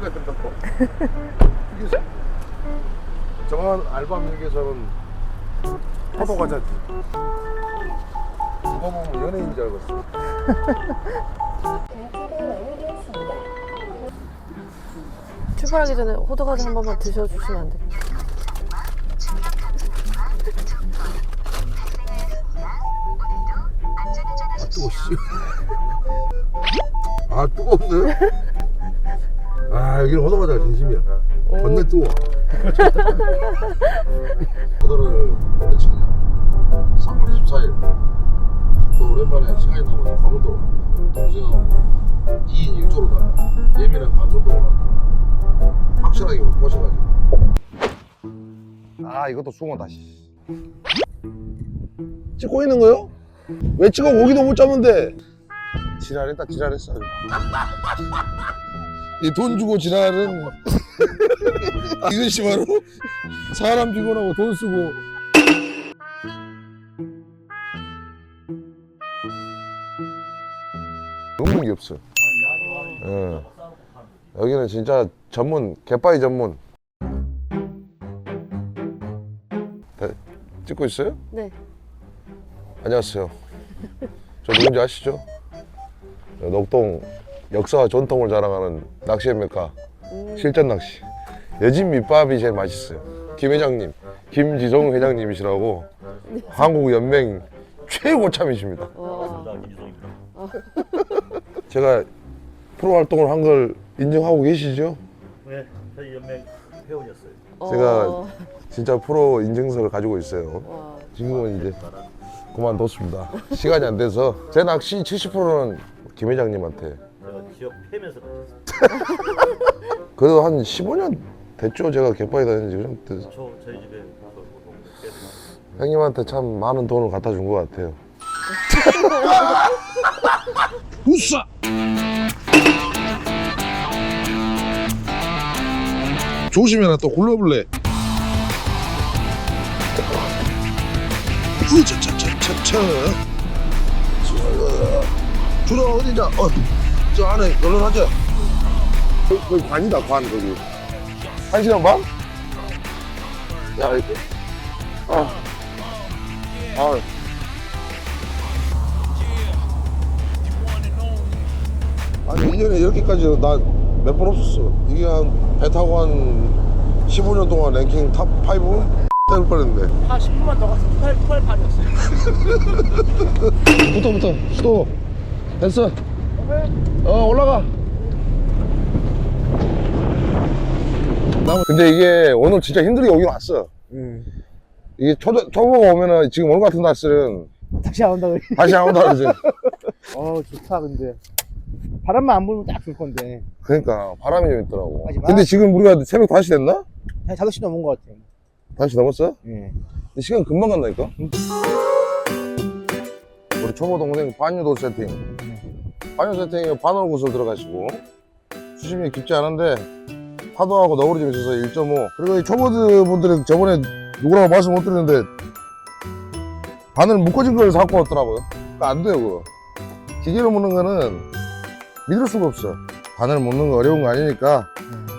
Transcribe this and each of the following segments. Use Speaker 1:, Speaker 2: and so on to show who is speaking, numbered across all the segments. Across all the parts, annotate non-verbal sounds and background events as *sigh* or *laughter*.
Speaker 1: 찍어야 된다고. 휴게소. 정한 휴게소는 포도 과자지. 누가 보면 연예인인 줄 알겠어. *laughs*
Speaker 2: 출발하기 전에 호두 과자 한 번만 드셔주시면 안 돼요?
Speaker 1: 아 씨. 아 뜨겁네. 아 여기는 호두과자가 진심이야. 건네 뜨거. 호두를 며칠이냐? 3월 24일. 또 오랜만에 시간이 남아서 강원도로 갑니다. 동생하고 2인 1조로 가. 예민한 갔다. 확실하게 못 보셔가지고. 아 이것도 숭어다 씨. 찍고 있는 거요? 왜 찍어 고기도 못 잡는데 지랄했다 지랄했어 이 돈 주고 지랄은 *laughs* 이것이 바로 사람 피곤하고 돈 쓰고 먹는 게 없어 예. 여기는 진짜 전문 갯바위 전문 네, 찍고 있어요?
Speaker 2: 네.
Speaker 1: 안녕하세요. 저 누군지 아시죠? 녹동 역사와 전통을 자랑하는 낚시의 메카 실전 낚시. 여진 밑밥이 제일 맛있어요. 김 회장님, 김지성 회장님이시라고 한국 연맹 최고 참이십니다.
Speaker 2: 와. *laughs*
Speaker 1: 제가 프로 활동을 한 걸 인정하고 계시죠?
Speaker 3: 네, 저희 연맹 회원이었어요.
Speaker 1: 제가
Speaker 2: 어.
Speaker 1: 진짜 프로 인증서를 가지고 있어요.
Speaker 2: 와.
Speaker 1: 지금은 이제 그만뒀습니다. 시간이 안 돼서 제 낚시 70%는 김 회장님한테
Speaker 3: 제가 지역 패면서 *laughs*
Speaker 1: 그래도 한 15년 됐죠? 제가 갯바위 다니는 지 그럼 됐-
Speaker 3: 저 저희 집에 그 보통
Speaker 1: 형님한테 참 많은 돈을 갖다 준 것 같아요. *laughs* 우싸! 조심해라 또 굴러볼래. 우차차차차차. 주로 어디냐 어 저 안에 열어놔줘 거기, 거기 관이다 관 거기. 한 시간 반? 야 이렇게 아. 아. 아니 1년에 이렇게까지 나 몇 번 없었어. 이게 한 배 타고 한 15년 동안 랭킹 탑 5? 될 뻔했는데
Speaker 4: 한 10분만 더 가서 투할, 투할판이었어요.
Speaker 1: 붙어 붙어 스톱. 됐어 어 올라가 나 근데 이게 오늘 진짜 힘들게 오긴 왔어 이게 초, 초보가 오면은 지금 오늘 같은 날씨는
Speaker 4: 다시 안 온다 그래.
Speaker 1: 다시 안 온다 그러지 *laughs*
Speaker 4: 어 좋다 근데. 바람만 안 불면 딱 좋을 건데.
Speaker 1: 그러니까 바람이 좀 있더라고
Speaker 4: 하지 마.
Speaker 1: 근데 지금 우리가 새벽 5시 됐나?
Speaker 4: 한 5시 넘은 것 같아요.
Speaker 1: 5시 넘었어?
Speaker 4: 예.
Speaker 1: 근데 시간 금방 간다니까 우리 초보 동생 반유도 세팅 반유 세팅에 반월 구슬 들어가시고 수심이 깊지 않은데 파도하고 너구리 좀 있어서 1.5 그리고 이 초보들 분들은 저번에 누구라고 말씀 못 드렸는데 바늘 묶어진 걸 갖고 왔더라고요 그거 안 돼요 그거 기계로 묶는 거는 믿을 수가 없어 바늘 묶는 거 어려운 거 아니니까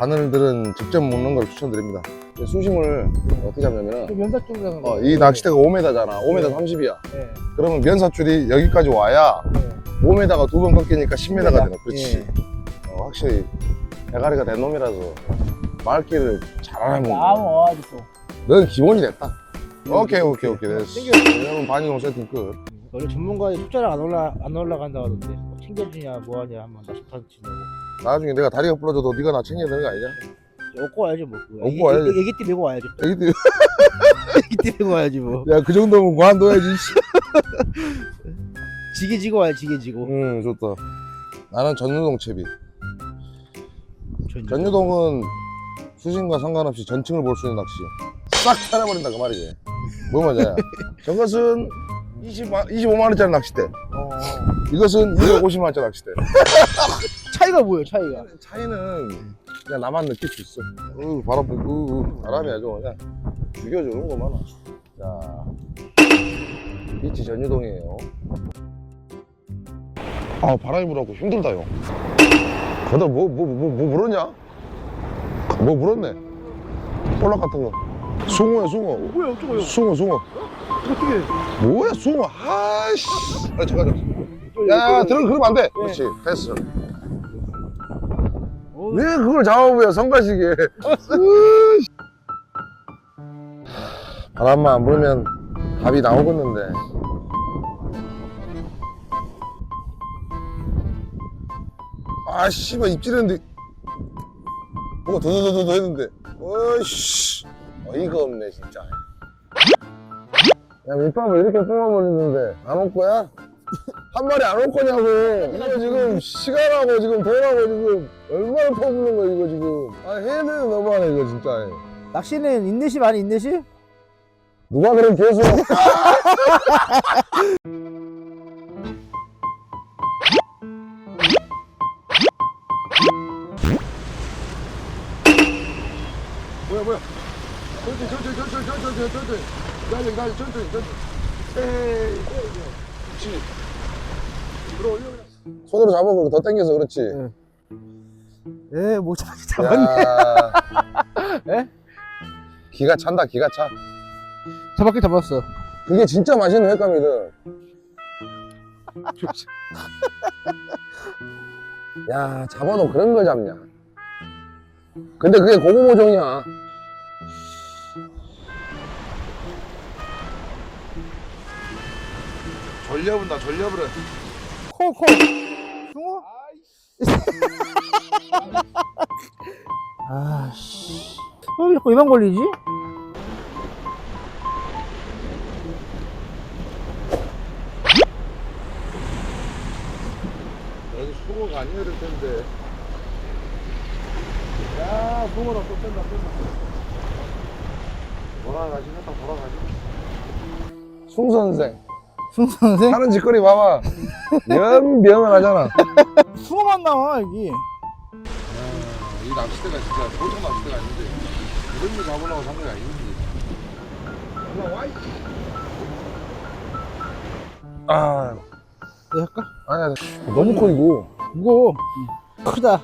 Speaker 1: 바늘들은 직접 묶는 걸 추천드립니다 수심을 어떻게 잡냐면은
Speaker 4: 그 면사 쪽으로
Speaker 1: 어, 이 낚싯대가 5m잖아. 5m 30이야.
Speaker 4: 예.
Speaker 1: 그러면 면사줄이 여기까지 와야
Speaker 4: 예.
Speaker 1: 5m가 두 번 꺾이니까 10m가 되는.
Speaker 4: 예.
Speaker 1: 그렇지. 어, 확실히 대가리가 된 놈이라서 말귀를 잘하는
Speaker 4: 아무
Speaker 1: 거야.
Speaker 4: 와가지고 또.
Speaker 1: 넌 기본이 됐다. 오케이 오케이 오케이 됐어. 왜냐면 반이동 세팅 끝.
Speaker 4: 원래 전문가의 숫자를 안 올라 안 올라간다 하던데 뭐 챙겨주냐 뭐하냐 한번 나 좋다 치냐고.
Speaker 1: 나중에 내가 다리가 부러져도 네가 나 챙겨야 되는 거 아니냐?
Speaker 4: 얻고 와야지 뭐. 그거.
Speaker 1: 얻고 와야지.
Speaker 4: 애기, 애기 띠 메고 와야지. 또.
Speaker 1: 애기들
Speaker 4: 애기 띠 메고 와야지 뭐.
Speaker 1: 야 그 정도면 관둬야지. 씨. *laughs*
Speaker 4: 지게 지고 와야지 지게 지고.
Speaker 1: 응 좋다. 나는 전유동 채비.
Speaker 4: 전-
Speaker 1: 전유동은 수심과 상관없이 전층을 볼 수 있는 낚시. 싹 차려버린다 그 말이지. 뭐 맞아요? *laughs* 저것은 20만, 25만원짜리 낚싯대.
Speaker 4: 어.
Speaker 1: 이것은 250만원짜리 낚싯대. *laughs*
Speaker 4: 차이가 뭐예요 차이가?
Speaker 1: 차이는 그냥 나만 느낄 수 있어. 으, 바람 불고, 으, 바람이 아주 그냥 죽여주는 거만. 자, 비치 전유동이에요. 아, 바람이 불어갖고 힘들다 요. 거다 뭐, 뭐, 뭐, 뭐, 모르냐? 뭐 물었네. 볼락 같은 거. 숭어야 숭어.
Speaker 4: 뭐야 어쩌고요?
Speaker 1: 숭어 숭어.
Speaker 4: 어떻게?
Speaker 1: 뭐야 숭어. 아이씨. 아 잠깐 잠깐 야 들어 그러면 안돼. 그렇지. 됐어.
Speaker 4: 어,
Speaker 1: 왜 그걸 잡아보여 성가시게. 바람만 안 불면 답이 나오겠는데 아 씨발 입질했는데. 뭐가 더더더더 했는데. 어이씨. 어이가 없네 진짜. 야 밑밥을 이렇게 뽑아버리는데 안 올 거야? *laughs* 한 마리 안 올 거냐고. 이거 지금 시간하고 지금 돈하고 지금 얼마나 퍼부는 거야 이거 지금. 아 해야 되는 너무하네 이거 진짜.
Speaker 4: 낚시는 인내심 아니 인내심?
Speaker 1: 누가 그럼 계속 *laughs* 뭐야 천천히 천천히 천천히 천천히 천천히 기다려 기다려 천천히 천천히 에이 그렇지 들어 올려 그냥 손으로 잡아보고 더 당겨서 그렇지
Speaker 4: 예, 뭐 잡- *laughs* 잡았네.
Speaker 1: 야
Speaker 4: 에? *laughs*
Speaker 1: 기가 찬다 기가 차
Speaker 4: 잡았긴 잡았어.
Speaker 1: 그게 진짜 맛있는 횟감이든. *laughs* 야, 잡아도 그런 걸 잡냐. 근데 그게 고구모종이야. 전려본다, 전려버려.
Speaker 4: 코, 코. 숭어? 아씨. 왜 자꾸 이만 걸리지?
Speaker 1: 여기 수고가 아니어야 될 텐데.
Speaker 4: 야, 숭어라 또 뺀다, 뺀다.
Speaker 1: 돌아가지, 했다 돌아가지. 숭 선생.
Speaker 4: 숭어 선생?
Speaker 1: 하는 짓거리 봐봐. 연병을 하잖아.
Speaker 4: 숭어만 나와, 여기.
Speaker 1: 이 낚시대가 진짜 보통 낚시대가 아닌데 이런 거 잡으려고 산게 아닌지 올라와 이 아,
Speaker 4: 내가 할까?
Speaker 1: 아니야 너무 커 이거
Speaker 4: 무거워. 크다.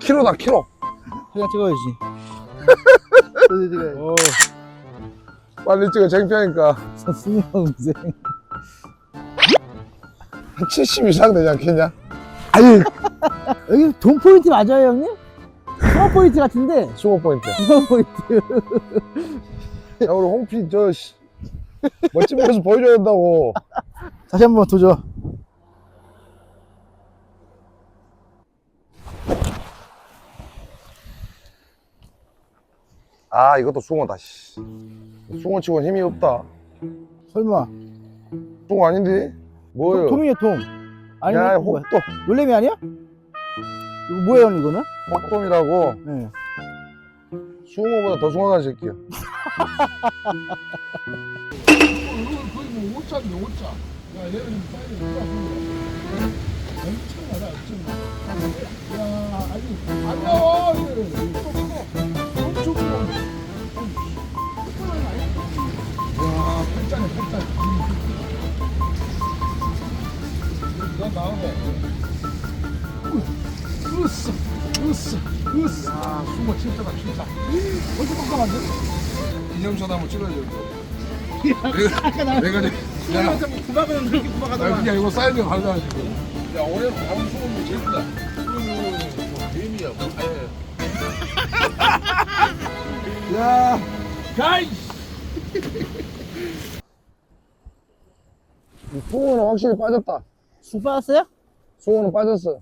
Speaker 1: 키로다 키로
Speaker 4: 그냥 찍어야지. *laughs* 어,
Speaker 1: 빨리 찍어 창피하니까
Speaker 4: 선생.
Speaker 1: 한70 이상 되지 않겠냐?
Speaker 4: 아니, 여기 돈 포인트 맞아요, 형님? 숭어 포인트 같은데?
Speaker 1: 숭어 포인트
Speaker 4: 숭어 포인트.
Speaker 1: 야 우리 홍피 저 씨, 멋진 모습 보여줘야 된다고
Speaker 4: 다시 한번 도전.
Speaker 1: 아 이것도 숭어다 씨. 숭어 치고는 힘이 없다
Speaker 4: 설마.
Speaker 1: 숭어 아닌데? 뭐예요?
Speaker 4: 돔이에요, 돔. 아니,
Speaker 1: 야? 혹돔
Speaker 4: 놀래미 아니야? 이거 뭐예요, 형님, 이거는?
Speaker 1: 혹돔이라고
Speaker 4: 네.
Speaker 1: 숭어보다 더 숭어간 새끼야. 뭐뭐 개. 야, 가이. 숭어는 확실히 빠졌다.
Speaker 4: 쑥 빠졌어요?
Speaker 1: 숭어는 빠졌어.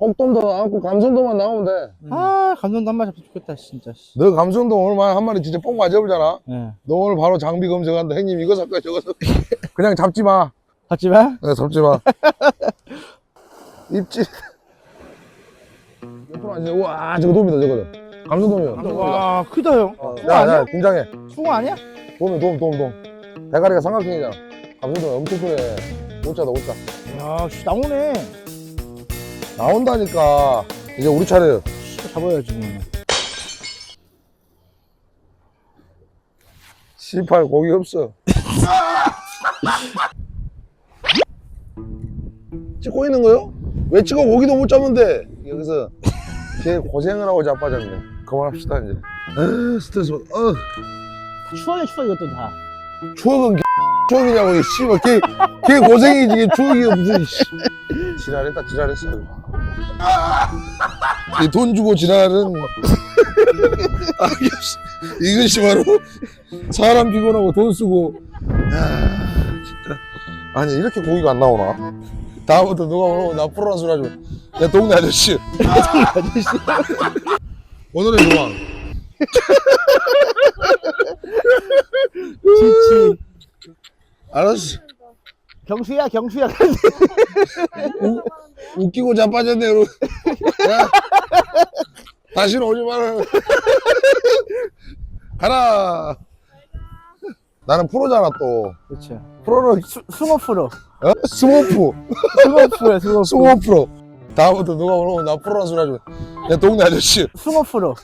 Speaker 1: 혹돔도 나왔고 감성돔만 나오면 돼.
Speaker 4: 아, 감정도 한 마리 잡으면 좋겠다, 진짜. 씨.
Speaker 1: 너 감성돔 오늘 만에 한 마리 진짜 뽕 맞아보잖아.
Speaker 4: 예.
Speaker 1: 너 오늘 바로 장비 검색한다. 형님 이거 살 거야, 저거 살 거야. *laughs* 그냥 잡지 마.
Speaker 4: 봤지만?
Speaker 1: 네, 잡지 마. *laughs* 입질. 옆으로 앉아. 우와, 저거 돔이다, 저거. 감성돔이야.
Speaker 4: 와, 크다, 형.
Speaker 1: 어,
Speaker 4: 숭어
Speaker 1: 야,
Speaker 4: 아니야?
Speaker 1: 야, 긴장해.
Speaker 4: 숭어 아니야?
Speaker 1: 돔이, 돔, 돔, 돔. 대가리가 삼각형이잖아. 감성돔 엄청 크네. 오짜다, 오짜.
Speaker 4: 야, 씨, 나오네.
Speaker 1: 나온다니까. 이제 우리 차례.
Speaker 4: 씨, 잡아야지, 뭐.
Speaker 1: C8 고기 없어. *laughs* 찍고 있는 거요? 왜 찍어 고기도 못 잡는데 여기서 걔 고생을 하고 자빠졌네 그만합시다 이제 아 스트레스 받 어.
Speaker 4: 추억이야 추억 이것도 다
Speaker 1: 추억은 개 추억이냐고 이 씨발. 걔, 걔 고생이지. 걔 추억이 무슨 씨. 지랄했다 지랄했어. 이돈 주고 지랄은 아, 이것이 바로 사람 피곤하고 돈 쓰고. 야 진짜. 아니 이렇게 고기가 안 나오나? 다음부터 누가 오면 나 프로라 소리 하지 마. 야 동네 아저씨.
Speaker 4: 아저씨.
Speaker 1: 오늘의 조항.
Speaker 4: 지치
Speaker 1: 알았어.
Speaker 4: 경수야 경수야. *laughs*
Speaker 1: 우, 웃기고 자빠졌네 여러분. 야. 다시는 오지 마라. 가라. 나는 프로잖아 또.
Speaker 4: 그렇죠. 수, 숭어 프로.
Speaker 1: 어? 스모프
Speaker 4: 숭어 프로야 숭어 프로
Speaker 1: 스모 프로. 다음부터 누가 오면 나 프로라 소리 하지 마. 야 동네 아저씨.
Speaker 4: 숭어 프로